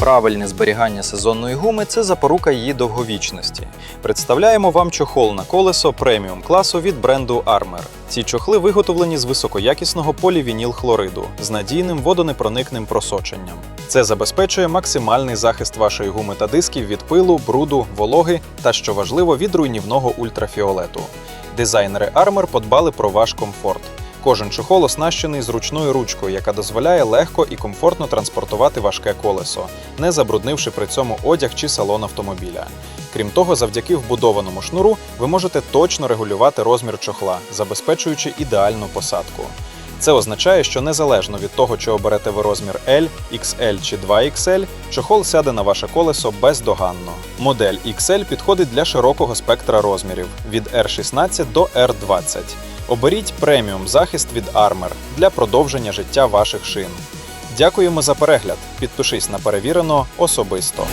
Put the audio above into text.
Правильне зберігання сезонної гуми це запорука її довговічності. Представляємо вам чохол на колесо преміум класу від бренду Armor. Ці чохли виготовлені з високоякісного полівініл-хлориду з надійним водонепроникним просоченням. Це забезпечує максимальний захист вашої гуми та дисків від пилу, бруду, вологи та, що важливо, від руйнівного ультрафіолету. Дизайнери Armor подбали про ваш комфорт. Кожен чохол оснащений зручною ручкою, яка дозволяє легко і комфортно транспортувати важке колесо, не забруднивши при цьому одяг чи салон автомобіля. Крім того, завдяки вбудованому шнуру ви можете точно регулювати розмір чохла, забезпечуючи ідеальну посадку. Це означає, що незалежно від того, чи оберете ви розмір L, XL чи 2XL, чохол сяде на ваше колесо бездоганно. Модель XL підходить для широкого спектра розмірів від R16 до R20. Оберіть преміум захист від Armor для продовження життя ваших шин. Дякуємо за перегляд. Підпишись на перевірено особисто.